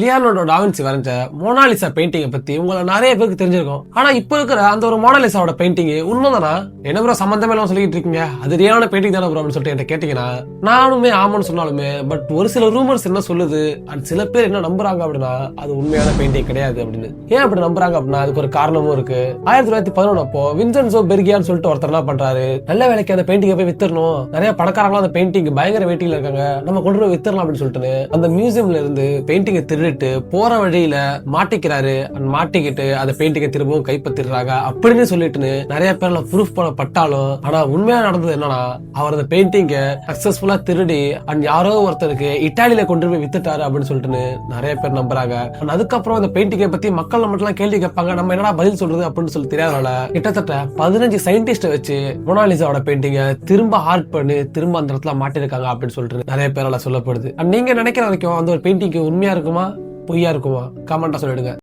லியானோட da Vinci வரைஞ்ச Mona Lisa பெயிண்டிங்கை பத்தி உங்களை நிறைய பேருக்கு தெரிஞ்சிருக்கும். ஆனா இப்ப இருக்கிற அந்த ஒரு மோனாலிசாவோட பெயிண்டிங் உண்மைதானா? என்ன ப்ரோ சம்பந்தமே இல்லாம சொல்லிட்டு இருக்கீங்க. அது ரியான பெயிண்டிங் தானே ப்ரோ அப்படின்னு சொல்லிட்டு என்கிட்ட கேட்டீங்கன்னா நானுமே ஆமான்னு சொன்னாலுமே பட் ஒரு சில ரூமர்ஸ் என்ன சொல்லுது? அண்ட் சில பேர் என்ன நம்புறாங்க அப்படின்னா அது உண்மையான பெயிண்டிங் கிடையாது அப்படின்னு. ஏன் அப்படி நம்புறாங்க அப்படின்னா அதுக்கு ஒரு காரணமும் இருக்கு. ஆயிரத்தி தொள்ளாயிரத்தி பதினொன்று அப்போ வின்சென்சோ பெர்கியான்னு சொல்லிட்டு ஒருத்தர் என்ன பண்றாரு? நல்ல வேலைக்கு அந்த பெயிண்டிங்கை போய் வித்துறணும் நிறைய பணக்காரங்களும் அந்த பெயிண்டிங் பயங்கர வெயிட்டிங்ல இருக்காங்க. நம்ம கொண்டு போய் வித்துறலாம் அப்படின்னு சொல்லிட்டு அந்த மியூசியம்ல இருந்து பெயிண்டிங்கை திருடிட்டு போற வழியில மாட்டிக்கிறாரு. மாட்டிக்கிட்டு அந்த பெயிண்டிங்க திரும்பவும் கைப்பற்றிடுறாங்க. அப்படின்னு சொல்லிட்டு நிறைய பேர்ல ப்ரூஃப் பண்ணப்பட்டாலும் ஆனா உண்மையா நடந்தது என்னன்னா அவர் அந்த பெயிண்டிங்க சக்சஸ்ஃபுல்லா திருடி அண்ட் யாரோ ஒருத்தருக்கு இட்டாலியில கொண்டு போய் வித்துட்டாரு அப்படின்னு சொல்லிட்டு நிறைய பேர் நம்புறாங்க. அண்ட் அதுக்கப்புறம் அந்த பெயிண்டிங்கை பத்தி மக்கள் நம்மகிட்ட கேள்வி கேட்பாங்க. நம்ம என்னடா பதில் சொல்றது அப்படின்னு சொல்லி தெரியாதனால கிட்டத்தட்ட பதினஞ்சு சயின்டிஸ்ட வச்சு மொனாலிசாவோட பெயிண்டிங்கை திரும்ப ஆர்ட் பண்ணி திரும்ப அந்த இடத்துல மாட்டிருக்காங்க அப்படின்னு சொல்லிட்டு நிறைய பேரால சொல்லப்படுது. அண்ட் நீங்க நினைக்கிற வரைக்கும் அந்த ஒரு பெயிண்டிங் உண்மையா இருக்குமா? பொய்யா இருக்குமா? கமெண்ட்டாக சொல்லிடுங்க.